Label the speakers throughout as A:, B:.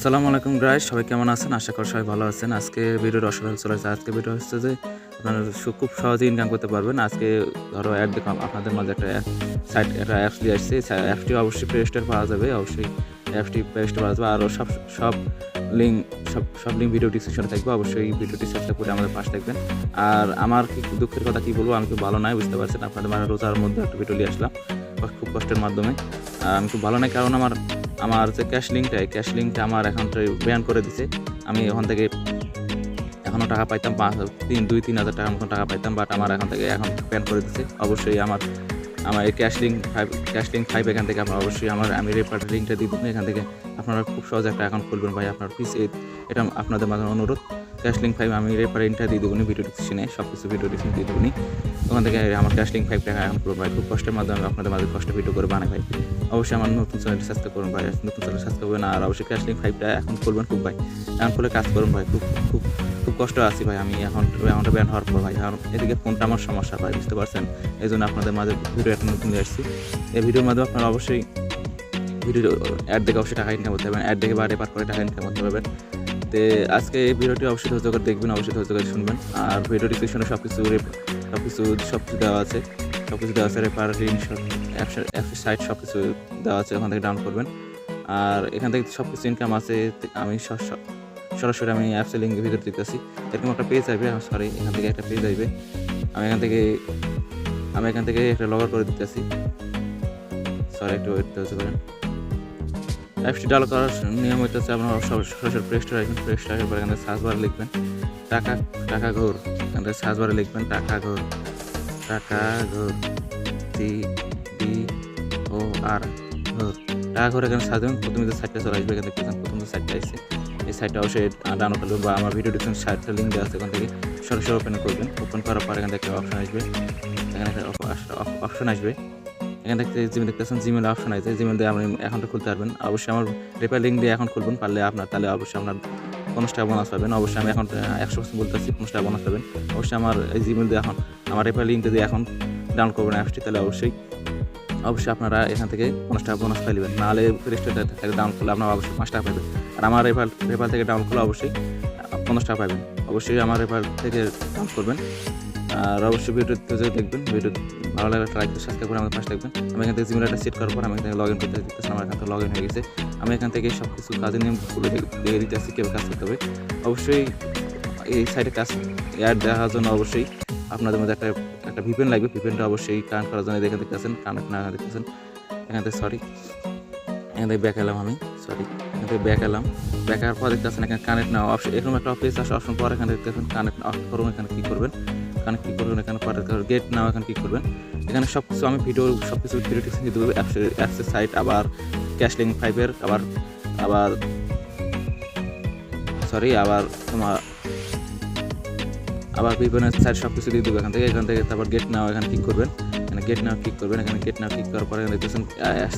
A: আসসালামু আলাইকুম গাইস সবাই কেমন আছেন? আশা করি সবাই ভালো আছেন। আজকে ভিডিওর অসাধারণ চলে আসছে। আজকে ভিডিও হচ্ছে যে, আপনারা খুব সহজে ইনকাম করতে পারবেন। আজকে ধরো অ্যাড দেখলাম, আপনাদের মাঝে একটা সাইট একটা অ্যাপস দিয়ে আসছে। অ্যাপসটি অবশ্যই প্লে স্টোর পাওয়া যাবে। অবশ্যই অ্যাপসটি প্লে স্টোর পাওয়া যাবে। আরও সব সব লিঙ্ক সব সব লিঙ্ক ভিডিও ডিসক্রিপশনে থাকবে। অবশ্যই ভিডিওটি সাবস্ক্রাইব করে আমাদের পাশে থাকবেন। আর আমার কি দুঃখের কথা কি বলব, আমি খুব ভালো নাই, বুঝতে পারছেন। আপনাদের মানে রোজার মধ্যে একটা ভিডিও নিয়ে আসলাম, খুব কষ্টের মাধ্যমে। আর আমি খুব ভালো নাই, কারণ আমার আমার যে ক্যাশ লিঙ্কটা ক্যাশ লিঙ্কটা আমার অ্যাকাউন্টে ব্যান করে দিছে। আমি ওখান থেকে এখনও টাকা পাইতাম পাঁচ তিন, দুই, তিন হাজার টাকার মতন টাকা পাইতাম বাট আমার এখান থেকে এখন ব্যান করে দিছে। অবশ্যই আমার আমার এই cash link five cash link five এখান থেকে আপনার অবশ্যই আমার, আমি রেপার লিঙ্কটা দিয়ে এখান থেকে আপনারা খুব সহজে একটা অ্যাকাউন্ট খুলবেন ভাই, আপনার প্লিজ এটা আপনাদের মাঝে অনুরোধ। ক্যাশ লিঙ্ক ফাইভ আমি লিঙ্কটা দিয়ে দেবো ভিডিও ডিসক্রিপশনে সব কিছু ভিডিও ডিসক্রিপশন দিয়ে দেবো ওখান থেকে আমার ক্যাশ লিঙ্ক ফাইভ টাকা এখন করব ভাই খুব কষ্টের মাধ্যমে আপনাদের মাঝে কষ্ট ভিডিও করে বানাই ভাই। অবশ্যই আমার নতুন চ্যানেলটি সাবস্ক্রাইব করুন ভাই, নতুন চ্যানেল সাবস্ক্রাইব করবেন আর অবশ্যই ক্যাশ লিঙ্ক ফাইভটা এখন করবেন খুব ভাই। এখন খুলে কাজ করুন ভাই, খুব খুব খুব কষ্ট আছি ভাই আমি এখন অ্যাকাউন্টটা ব্যান হওয়ার পর ভাই, আর এদিকে ফোনটা আমার সমস্যা ভাই, বুঝতে পারছেন? এই জন্য আপনাদের মাঝে ভিডিও একটা নতুন আসছি। এই ভিডিওর মাধ্যমে আপনারা অবশ্যই ভিডিও অ্যাড দেখে অবশ্যই টাকা ইনকাম করতে পারবেন অ্যাড দেখে বা রেপার করে টাকা ইনকাম করতে পারবেন। তো আজকে এই ভিডিওটি অবশ্যই ধৈর্য করে দেখবেন, অবশ্যই ধৈর্য করে শুনবেন। আর ভিডিও ডিসক্রিপশনে সব কিছু সব কিছু সব কিছু দেওয়া আছে। সব কিছু দেওয়া আছে রেপার লিঙ্ক অ্যাপসের সাইট সব কিছু দেওয়া আছে, ওখান থেকে ডাউনলোড করবেন। আর এখান থেকে সব কিছু ইনকাম আছে আমি সরাসরি আমি অ্যাপসের লিঙ্কের ভিতরে দিতেছি। এরকম একটা পেজ আসবে সরি এখান থেকে একটা পেজ আসবে। আমি এখান থেকে, আমি এখান থেকে একটা লগ করে দিতেছি। সরি একটু ওয়েট পারেন অ্যাপসটি ডাউনলোড করার নিয়ম হইতেছে আপনার সরাসরি প্লে স্টোর আসবেন প্লে স্টোর আসার পর এখানে সার্চ বারে লিখবেন, টাকা টাকা ঘোর। এখান সার্চ বারে লিখবেন, টাকা ঘোর। টাকা ঘোর টি ডি ও আর ঘোর। টাকা ঘোর এখানে সার্চ দেবেন, প্রথমে যে সাইটটা চলে আসবে, এখান দেখবেন প্রথম যে সাইটটা আসছে, এই সাইটটা অবশ্যই ডাউনলোড করবেন বা আমার ভিডিও ডিসক্রিপশন সাইটটা লিঙ্ক দেওয়া আছে এখান থেকে। সরাসরি ওপেন করবেন ওপেন করার পর এখান একটা অপশন আসবে। এখানে একটা অপশন আসবে। এখান থেকে জিমেল দেখতেছেন জিমেল অপশন আছে। জিমেল দিয়ে আপনি অ্যাকাউন্টটা খুলতে পারবেন। অবশ্যই আমার রেপার লিঙ্ক দিয়ে অ্যাকাউন্ট খুলবেন। পারলে আপনার তাহলে অবশ্যই আপনার পঞ্চাশ টাকা বোনাস পাবেন। অবশ্যই আমি এখন একশো পার্সেন্ট বলতেছি, পঞ্চাশ টাকা বোনাস পাবেন। অবশ্যই আমার এই জিমেল দিয়ে এখন আমার রেপার লিঙ্কটা দিয়ে এখন ডাউন করবেন অ্যাপসটি তাহলে অবশ্যই অবশ্যই আপনারা এখান থেকে পঞ্চাশ টাকা বোনাস পাইবেন নাহলে রেজিস্টার থেকে ডাউন করলে আপনারা অবশ্যই পাঁচ টাকা পাবেন আর আমার রেপার রেপার থেকে ডাউন করলে অবশ্যই পঞ্চাশ টাকা পাবেন অবশ্যই আমার রেপার থেকে ডাউন করবেন। আর অবশ্যই ভিডিওতে যদি দেখবেন, ভিডিও ভালো লাগলে লাইক সাবস্ক্রাইব করে আমার পাশে থাকবেন। আমি এখান থেকে জিমেলটা সেট করার পর আমি এখানে থেকে লগ ইন করতে দিতেছি আমার এখান থেকে লগ ইন হয়ে গেছে। আমি এখান থেকে সব কিছু কাজের নিয়মগুলো দেখে দিতেছি, কীভাবে কাজ করতে হবে। অবশ্যই এই সাইডে কাজ অ্যাড দেখার জন্য অবশ্যই আপনাদের মধ্যে একটা একটা ভিপেন লাগবে। ভিপেনটা অবশ্যই কানেক্ট করার জন্য দেখে দেখতেছেন কানেক্ট না দেখতেছেন। এখান থেকে সরি এখান থেকে ব্যাক এলাম আমি সরি এখান থেকে ব্যাক এলাম। ব্যাক আসার পর দেখতে দেখতেছেন এখানে কানেক্ট না অপশন এরকম একটা অফিস আসে অপশন পর এখানে দেখতে দেখতেছেন কানেক্ট অফ করুন, এখানে কী করবেন। এখানে কী করবেন, এখানে গেট নাও এখানে কী করবেন। এখানে সব কিছু আমি ভিডিও সব কিছু ভিডিও টিক্স দিয়ে দেবো অ্যাপসের সাইট আবার ক্যাশলিং ফাইভের আবার আবার সরি আবার তোমার, আবার বিভিন্ন সাইড সব কিছু দিয়ে দেবো এখান থেকে এখান থেকে তারপর গেট নাও এখানে ক্লিক করবেন। এখানে গেট নাও ক্লিক করবেন, এখানে গেট নাও ক্লিক করার পরে এখানে দেখতেছেন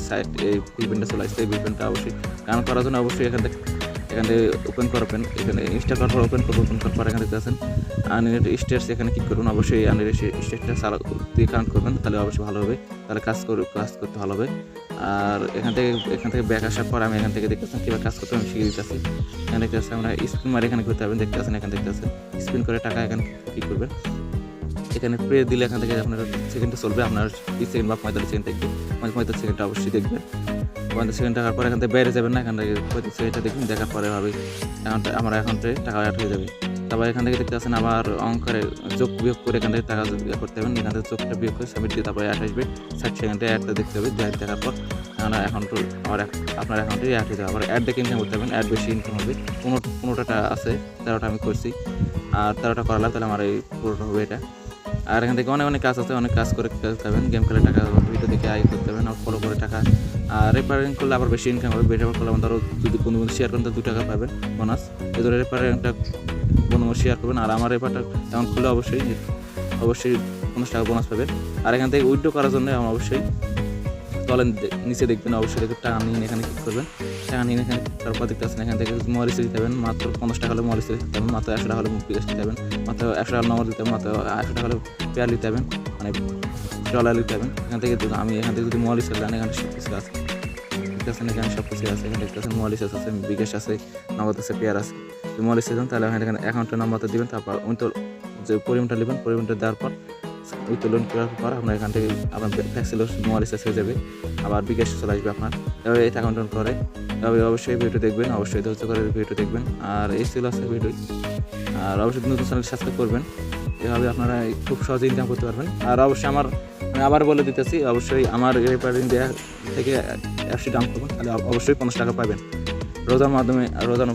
A: সাইড এই ভিভেনটা চলে আসছে, এই ভিভেনটা অবশ্যই, কারণ করার জন্য অবশ্যই এখান থেকে এখান থেকে ওপেন করবেন, এখানে ইনস্টা করার পর ওপেন করব ওপেন করার পর এখানে দেখতেছেন আনলিমিটেড স্টেটস এখানে ক্লিক করুন, অবশ্যই আনলিমিটেড স্টেটটা সারা দিয়ে কানেক্ট করবেন, তাহলে অবশ্যই ভালো হবে, তাহলে কাজ করে কাজ করতে ভালো হবে। আর এখান থেকে এখান থেকে ব্যাক আসার পর আমি এখান থেকে দেখতেছেন কীভাবে কাজ করতে আমি শিখিয়ে দিতেছি। এখানে দেখতে দেখতেছি আমরা স্পিন মারি এখানে করতে পারবেন দেখতেছেন এখানে দেখতেছেন স্পিন করে টাকা এখানে ক্লিক করবেন। এখানে প্রে দিলে এখান থেকে আপনার সেকেন্ডটা চলবে, আপনার তিরিশ সেকেন্ড বা পঁয়তাল্লিশ সেকেন্ড দেখবে পঁয়তাল্লিশ সেকেন্ডটা অবশ্যই দেখবেন। পঁয়তাল্লিশ সেকেন্ড টাকার পর এখান থেকে বাইরে যাবেন না, এখান থেকে পঁয়ত্রিশ সেকেন্ডটা দেখবেন দেখার পরে ভাবে অ্যাকাউন্টে আমার অ্যাকাউন্টে টাকা অ্যাড হয়ে যাবে। তারপর এখান থেকে দেখতে পাচ্ছেন আবার অঙ্কারে যোগ বিয়োগ করে এখান থেকে টাকা ইয়ে করতে হবে, এখান থেকে চোখটা বিয়োগ করে সাবমিট দিয়ে তারপরে অ্যাড আসবে। ষাট সেকেন্ডে অ্যাডটা দেখতে হবে অ্যাড দেখার পর আপনার অ্যাকাউন্ট আমার আপনার অ্যাকাউন্টে অ্যাড হয়ে যাবে। আবার অ্যাড দেখে ইনকাম করতে হবেন অ্যাড বেশি ইনকাম হবে। পনেরো পনেরোটা আছে, তেরোটা আমি করছি। আর তেরোটা করালাম, তাহলে আমার এই পুরোটা হবে এটা। আর এখান থেকে অনেক অনেক কাজ আছে, অনেক কাজ করে করতে গেম খেলে টাকা ভিডিও দেখে আয় করতে হবে ফলো করে টাকা। আর রেপারিং করলে আবার বেশি ইনকাম হবে রেপার করলে ধরো যদি বন্ধু বন্ধু শেয়ার করেন, তো দু টাকা পাবেন বোনাস এই ধরে রেপারিংটা বন্ধু শেয়ার করবেন, আর আমার রেপারটা অ্যাকাউন্ট খুলে অবশ্যই অবশ্যই পঞ্চাশ টাকা বোনাস পাবেন। আর এখান থেকে উইথড্র করার জন্য আমার অবশ্যই তলেন নিচে দেখবেন অবশ্যই দেখে টাকা নিয়ে এখানে ক্লিক করবেন? টাকা নিয়ে এখানে, তারপর দেখতে পাচ্ছেন এখান থেকে মরিচ দিতে হবেন মাত্র পঞ্চাশ টাকা হলে মরিচ দিতে মাত্র একশো টাকা হলে মুখ দিতে হবেন মাত্র একশো টাকা নম্বর দিতে মাত্র একশো টাকা হলে পেয়ার নিতে হবেন মানে ডলার নিতে হবেন এখান থেকে আমি, এখান থেকে যদি মরিচ দেন, এখানে সব কিছু আছে। দেখতে দেখতেছেন এখানে সব কিছু আছে, এখানে দেখতেছেন রিচার্জ আছে বিকাশ আছে নগদ আছে, পেয়ার আছে। যদি মোবাইল রিচার্জ তাহলে এখানে এখানে অ্যাকাউন্টের নাম্বারটা দিবেন, তারপর ওই তো যে পরিমাণটা নেবেন, পরিমাণটা দেওয়ার পর উত্তোলন করার পর আপনার এখান থেকে আপনার ফ্যাক্সিলো মোবাইল রিচার্জ হয়ে যাবে। আবার বিকাশ চলে আসবে আপনার। এভাবে এই অ্যাকাউন্ট করে। তবে অবশ্যই ভিডিও দেখবেন, অবশ্যই ধৈর্য করে ভিডিও দেখবেন। আর এই ছিল আছে ভিডিও আর অবশ্যই নতুন চ্যানেল সাবস্ক্রাইব করবেন। এভাবে আপনারা খুব সহজে ইনকাম করতে পারবেন। আর অবশ্যই আমার, আমি আবার বলে দিতেছি, অবশ্যই আমার রেপার ইন্ডিয়া থেকে অ্যাপসটি ডাউন করবেন। তাহলে অবশ্যই পঞ্চাশ টাকা পাবেন। রোজার মাধ্যমে, রোজার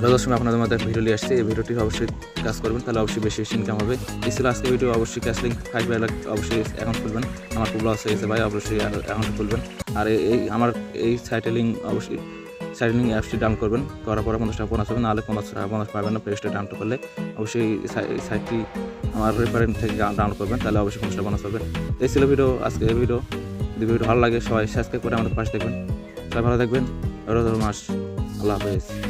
A: রোজার সময় আপনাদের মধ্যে ভিডিও নিয়ে আসছে। এই ভিডিওটি অবশ্যই কাজ করবেন, তাহলে অবশ্যই বেশি বেশি ইনকাম হবে। এই ছিল আজকে ভিডিও। অবশ্যই ক্যাশ লিঙ্ক ফাইভ বাই অবশ্যই অ্যাকাউন্ট খুলবেন। আমার খুব লস হয়েছে ভাই, অবশ্যই অ্যাকাউন্ট খুলবেন। আর এই- আমার এই সাইটে লিঙ্ক অবশ্যই সাইটে লিঙ্ক অ্যাপসটি ডাউন করবেন। করার পরে পঞ্চাশ টাকা বোনাস হবে নাহলে পঞ্চাশ টাকা বোনাস পাবেন না। প্লেস্টে ডাউন করলে অবশ্যই সাইটটি আমার রেফারেন্ট থেকে ডাউনলোড করবেন, তাহলে অবশ্যই পঞ্চাশ টাকা বোনাস পাবেন। এই ছিল ভিডিও আজকে এই ভিডিও যদি ভিডিও ভালো লাগে, সবাই সাবস্ক্রাইব করে আমাদের পাশে দেখবেন। সবাই ভালো থাকবেন। রোজার মাস। আল্লাহ হাফেজ।